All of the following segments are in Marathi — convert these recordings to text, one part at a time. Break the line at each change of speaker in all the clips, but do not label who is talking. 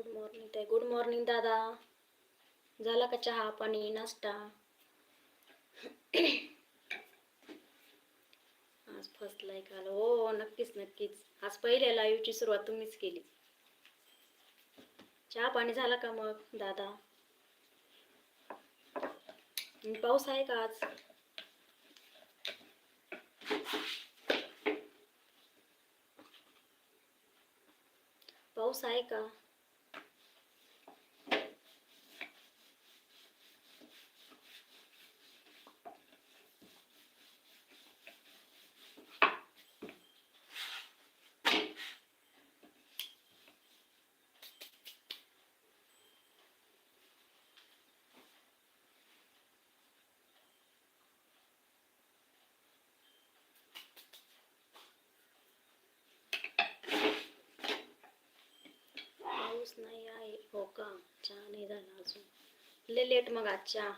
गुड मॉर्निंग ताई. गुड मॉर्निंग दादा. झाला का चहा पाणी नाश्ता? आज फर्स्ट लाईक आलं हो नक्कीच नक्कीच. आज पहिल्या लाईव्हची सुरुवात तुम्हीच केली. चहा पाणी झाला का मग दादा? पाऊस आहे का आज? पाऊस आहे का? पाऊस नाही आहे. हो का? चहा नाही झाला अजून. ले लेट मग आज चहा.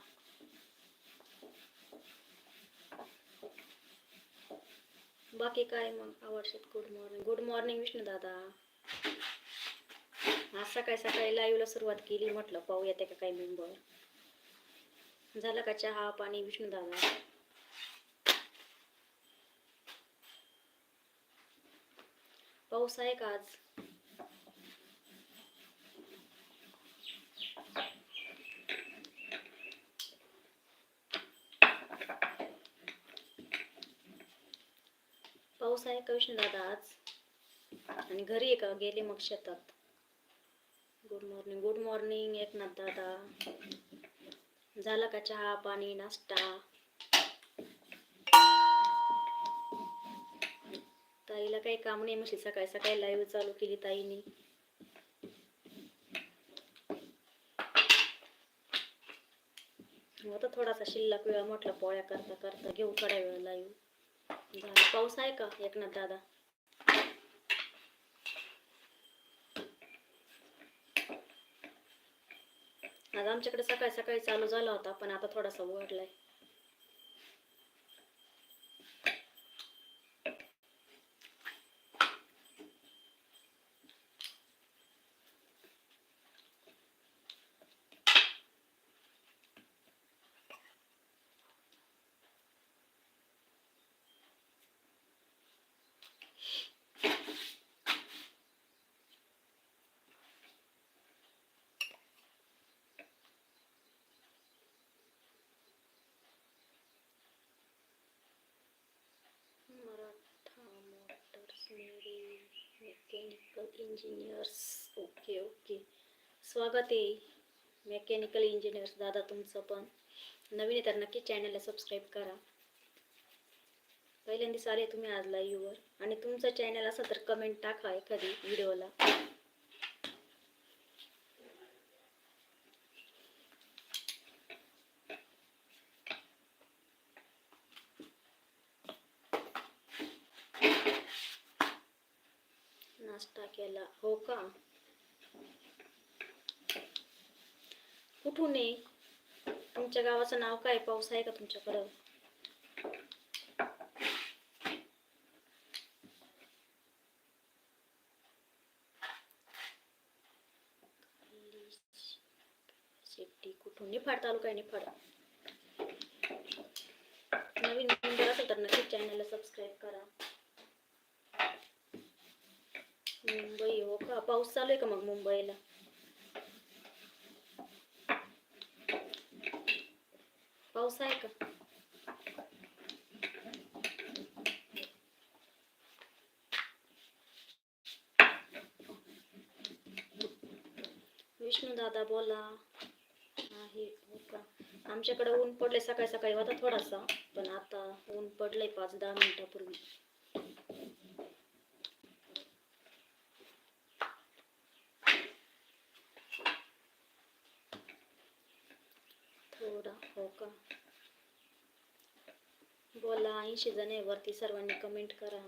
बाकी काय मग? आवडशीत good morning good morning Vishnu दादा. आज सकाळी सकाळी लाईव्हला सुरुवात केली. म्हटलं पाहू येते का काही मेंबर झालं का चहा पाणी विष्णू दादा? पाऊस आहे का आज? पाऊस आहे का विष्णू दादा आज आणि घरी आहे का गेले मग शेतात. Good morning good morning Eknath दादा. झाला का चहा पाणी नाश्ता? ताईला काही काम नाही म्हशी सकाळी सकाळी लाईव्ह चालू केली ताईने. होता थोडासा शिल्लक वेळ म्हटलं पोळ्या करता करता घेऊ थोड्या वेळ लाईव्ह पाऊस आहे का एकनाथ दादा? आज आमच्याकडे सकाळी सकाळी चालू झाला होता पण आता थोडासा उघडलाय मेकॅनिकल इंजिनियर्स ओके ओके स्वागत आहे मेकॅनिकल इंजिनियर्स दादा तुमचं पण नवीन आहे तर नक्की चॅनलला सबस्क्राईब करा पहिल्यांदा सारे तुम्ही आज लाईव्हवर आणि तुमचं चॅनल असं तर कमेंट टाका एखादी व्हिडिओला नाश्ता केला. हो का? कुठून आहे तुमच्या गावाचं नाव काय? पाऊस आहे का तुमच्याकडं? शेट्टी कुठून? निफाड तालुका आहे निफाड. नवीन मेंबर असेल तर नक्की चॅनलला सबस्क्राईब करा. मुंबई हो का? पाऊस चालू आहे का मग मुंबईला? पाऊस आहे का? विष्णू दादा बोला. आहे हो का? आमच्याकडे ऊन पडले सकाळी सकाळी होता थोडासा पण आता ऊन पडलंय पाच दहा मिनिटापूर्वी थोडा हो का? बोला ऐंशी जण आहे वरती सर्वांनी कमेंट करा.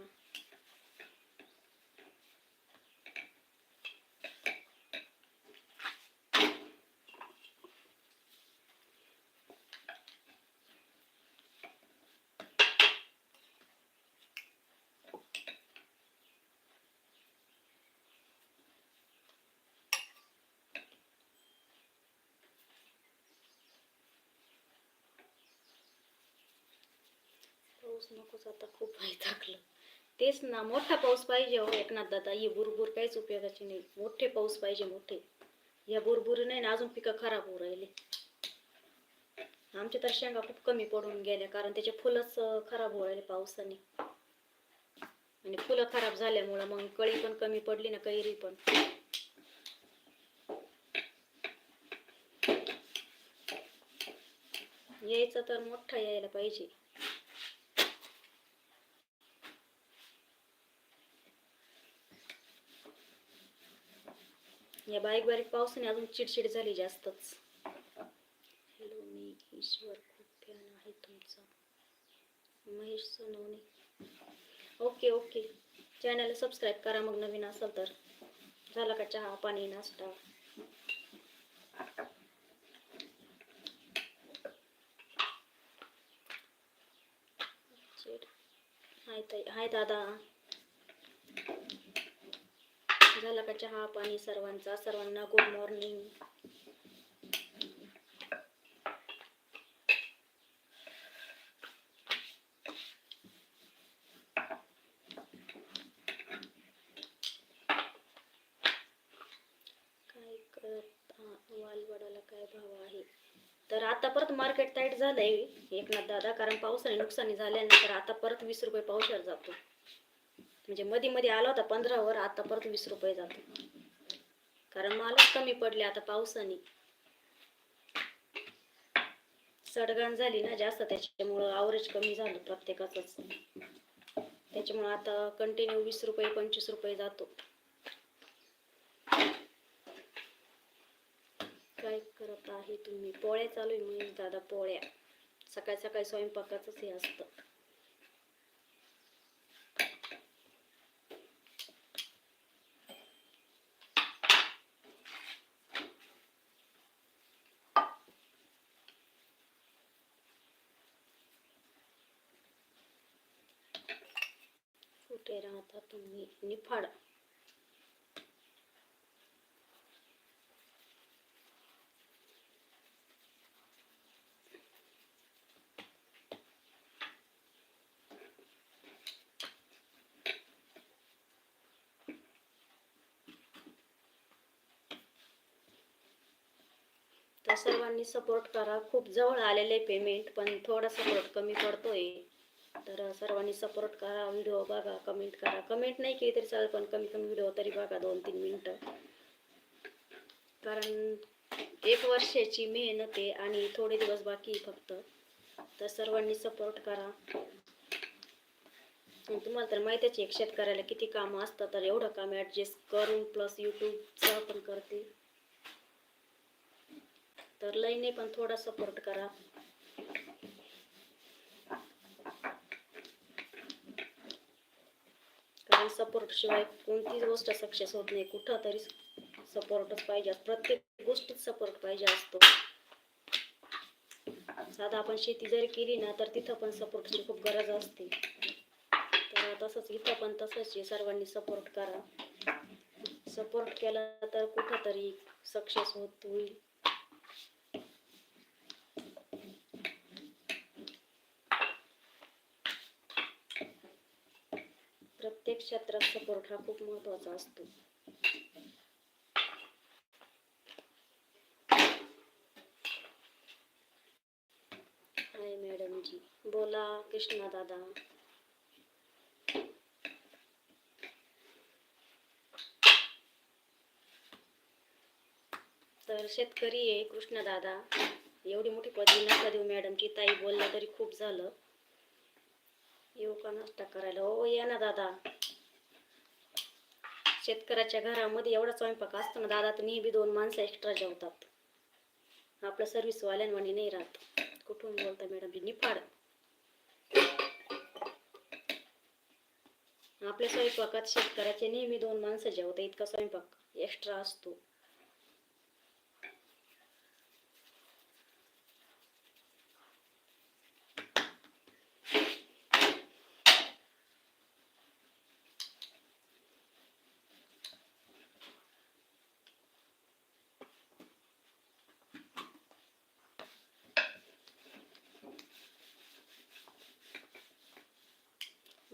पाऊस नकोच आता खूप आहे टाकलं. तेच ना मोठा पाऊस पाहिजे हो एकनाथ दादा. हे बुरबुर काहीच उपयोगाची नाही. मोठे पाऊस पाहिजे मोठे. या बुरबुरी नाही ना अजून पिकं खराब होऊ राहिले. आमच्या तर शेंगा खूप कमी पडून गेल्या कारण त्याचे फुलंच खराब होऊ राहिले पावसाने. आणि फुलं खराब झाल्यामुळं मग कळी पण कमी पडली ना कैरी पण. यायचं तर मोठा यायला पाहिजे. या बारीक बारीक पावसाने अजून चिडचिड झाली जास्तच. हॅलो मी ईश्वर खूप फॅन आहे तुमचा. महेश सोनवणे. ओके ओके चॅनलला सबस्क्राईब करा मग नवीन असेल तर. झाला का चहा पाणी नाश्ता? हाय ताई हाय दादा. झाला का चहा पाणी सर्वांचा सर्वांना गुड मॉर्निंग काय करत? आ- वालवडाला काय भाव आहे? तर आता परत मार्केट टाईट झालंय. एकनाथ दादा कारण पावसाने नुकसानी झाल्यानंतर आता परत वीस रुपये पावसाला जातो. म्हणजे मध्ये मध्ये आला होता पंधरावर आता परत वीस रुपये जातो. कारण मालच कमी पडले आता पावसाने. सडगण झाली ना जास्त त्याच्यामुळं आवरेज कमी झालं प्रत्येकाचंच. त्याच्यामुळं आता कंटिन्यू वीस रुपये पंचवीस रुपये जातो. काय करत आहे तुम्ही? पोळ्या चालू आहे महेश दादा पोळ्या. सकाळी सकाळी स्वयंपाकाचंच हे असतं. कुठे राहता तुम्ही? निफाड सर्वांनी सपोर्ट करा. खूप जवळ आलेले पेमेंट पण थोडा सपोर्ट कमी पडतोय. तर सर्वांनी सपोर्ट करा व्हिडिओ बघा कमेंट करा. कमेंट नाही केली तरी चालेल पण कमी कमी व्हिडिओ तरी बघा दोन तीन मिनटं कारण एक वर्षाची मेहनत आहे आणि थोडे दिवस बाकी फक्त. तर सर्वांनी सपोर्ट करा. तुम्हाला तर माहितीच आहे, एक शेतकऱ्याला किती कामं असतात तर एवढं काम ॲडजस्ट करून प्लस यूट्यूबचं पण करते. तर लई नाही पण थोडा सपोर्ट करा. आणि सपोर्ट शिवाय कोणतीच गोष्ट सक्सेस होत नाही. कुठं तरी सपोर्टच पाहिजे प्रत्येक गोष्टीत सपोर्ट पाहिजे असतो. साधा आपण शेती जरी केली ना तर तिथं पण सपोर्टची खूप गरज असते. तर तसंच इथं पण तसंच सर्वांनी सपोर्ट करा. सपोर्ट केला तर कुठं तरी सक्सेस होत होईल प्रत्येक क्षेत्रात सपोर्ट हा खूप महत्त्वाचा असतो. हाय मॅडम जी. बोला कृष्णा दादा. तर शेतकरी आहे कृष्णा दादा. एवढी मोठी पदवी नका देऊ मॅडमची ताई बोलला तरी खूप झालं. येऊ का नाश्ता करायला? हो या ना दादा. शेतकऱ्याच्या घरामध्ये एवढा स्वयंपाक असतो ना दादा तर नेहमी दोन माणसं एक्स्ट्रा जेवतात. आपलं सर्व्हिसवाल्यांवाणी नाही राहत. कुठून बोलता मॅडम निफाड. आपल्या स्वयंपाकात शेतकऱ्याचे नेहमी दोन माणसं जेवतात इतका स्वयंपाक एक्स्ट्रा असतो.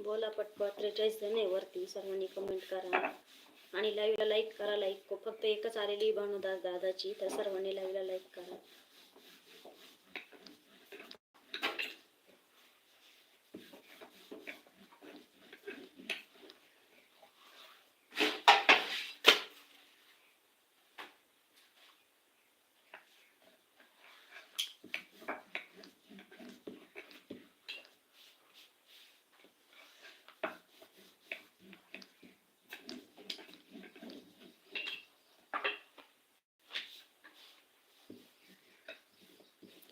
बोला पटपट त्रेचाळीस जण आहे वरती सर्वांनी कमेंट करा. आणि लाईव्हला लाईक करा लाईक फक्त एकच आलेली भानुदास दादाची तर सर्वांनी लाईव्हला लाईक करा.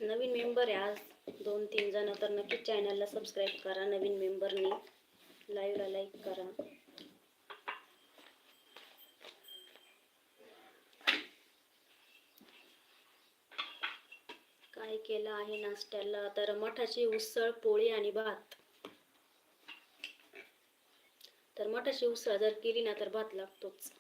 नवीन मेंबर आहे आज. दोन तीन जण तर नक्कीच चॅनलला सबस्क्राईब करा. नवीन मेंबरनी लाईव्हला लाईक करा. काय केलं आहे नाश्त्याला? तर मठाची उसळ पोळी आणि भात. तर मठाची उसळ जर केली ना तर भात लागतोच.